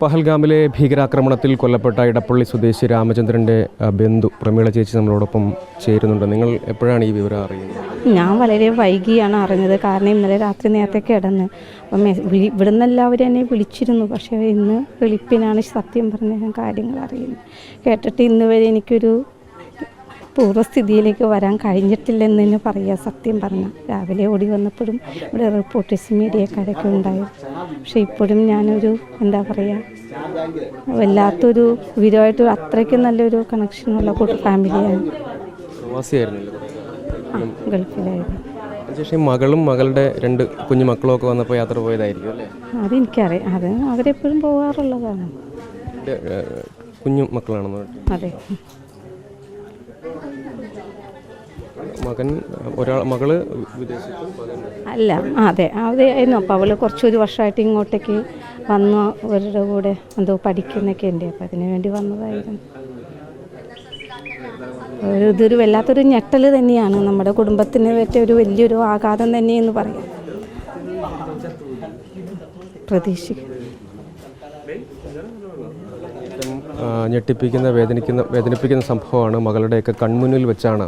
പഹൽഗാമിലെ ഭീകരാക്രമണത്തിൽ കൊല്ലപ്പെട്ട ഇടപ്പള്ളി സ്വദേശി രാമചന്ദ്രന്റെ ബന്ധു പ്രമീള ചേച്ചി നമ്മളോടൊപ്പം ചേരുന്നുണ്ട്. നിങ്ങൾ എപ്പോഴാണ് ഈ വിവരം അറിയുന്നത്? ഞാൻ വളരെ വൈകിയാണ് അറിഞ്ഞത്. കാരണം ഇന്നലെ രാത്രി നേരത്തെ കിടന്ന്. അപ്പം ഇവിടുന്ന് എല്ലാവരും എന്നെ വിളിച്ചിരുന്നു. പക്ഷേ ഇന്ന് വെളുപ്പിനാണ് സത്യം പറഞ്ഞ കാര്യങ്ങൾ അറിയുന്നത്. കേട്ടിട്ട് ഇന്ന് വരെ എനിക്കൊരു പൂർവസ്ഥിതിയിലേക്ക് വരാൻ കഴിഞ്ഞിട്ടില്ലെന്ന് തന്നെ പറയുക. സത്യം പറഞ്ഞാൽ രാവിലെ ഓടി വന്നപ്പോഴും ഇവിടെ റിപ്പോർട്ടേഴ്സ് മീഡിയക്കാരൊക്കെ ഉണ്ടായിരുന്നു. പക്ഷേ ഇപ്പോഴും ഞാനൊരു എന്താ പറയുക വല്ലാത്തൊരു ഇവരുമായിട്ട് അത്രയ്ക്ക് നല്ലൊരു കണക്ഷനുള്ള കൂട്ട ഫാമിലിയാണ് ആ ഗൾഫിലായിരുന്നു. മകളും മകളുടെ രണ്ട് കുഞ്ഞു മക്കളും ഒക്കെ വന്നപ്പോൾ യാത്ര പോയതായിരിക്കും അല്ലേ? അതെനിക്കറിയാം. അത് അവരെപ്പോഴും പോകാറുള്ളതാണ് കുഞ്ഞു മക്കളാണെന്ന് അതെ. മകൻ ഒരാൾ മകൾ അല്ല അതെ. അതെ അതായിരുന്നു അപ്പോൾ അവൾ കുറച്ചൊരു വർഷമായിട്ട് ഇങ്ങോട്ടേക്ക് വന്ന് അവരുടെ കൂടെ എന്തോ പഠിക്കുന്നൊക്കെ ഉണ്ട്. അപ്പോൾ അതിനു വേണ്ടി വന്നതായിരുന്നു. ഇതൊരു വല്ലാത്തൊരു ഞെട്ടൽ തന്നെയാണ്. നമ്മുടെ കുടുംബത്തിന് പറ്റിയ ഒരു വലിയൊരു ആഘാതം തന്നെയെന്ന് പറയാം. പ്രതീക്ഷിക്കും ഏറ്റവും ആ, ഞെട്ടിപ്പിക്കുന്ന വേദനിക്കുന്ന വേദനിപ്പിക്കുന്ന സംഭവമാണ് മകളുടെയൊക്കെ കൺമുന്നിൽ വെച്ചാണ്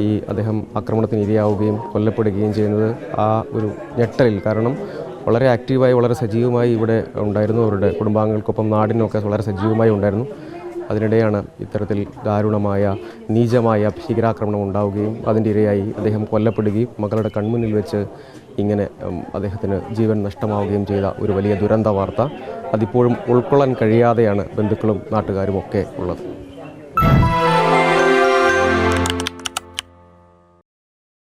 ഈ അദ്ദേഹം ആക്രമണത്തിന് ഇരയാവുകയും കൊല്ലപ്പെടുകയും ചെയ്യുന്നത് ആ ഒരു ഞെട്ടലിൽ. കാരണം വളരെ ആക്റ്റീവായി വളരെ സജീവമായി ഇവിടെ ഉണ്ടായിരുന്നു. അവരുടെ കുടുംബാംഗങ്ങൾക്കൊപ്പം നാടിനൊക്കെ വളരെ സജീവമായി ഉണ്ടായിരുന്നു. അതിനിടെയാണ് ഇത്തരത്തിൽ ദാരുണമായ നീചമായ ഭീകരാക്രമണം ഉണ്ടാവുകയും അതിന്റെ ഇരയായി അദ്ദേഹം കൊല്ലപ്പെടുകയും മകളുടെ കൺമുന്നിൽ വെച്ച് ഇങ്ങനെ അദ്ദേഹത്തിന് ജീവൻ നഷ്ടമാവുകയും ചെയ്ത ഒരു വലിയ ദുരന്ത വാർത്ത. അതിപ്പോഴും ഉൾക്കൊള്ളാൻ കഴിയാതെയാണ് ബന്ധുക്കളും നാട്ടുകാരും ഒക്കെ ഉള്ളത്.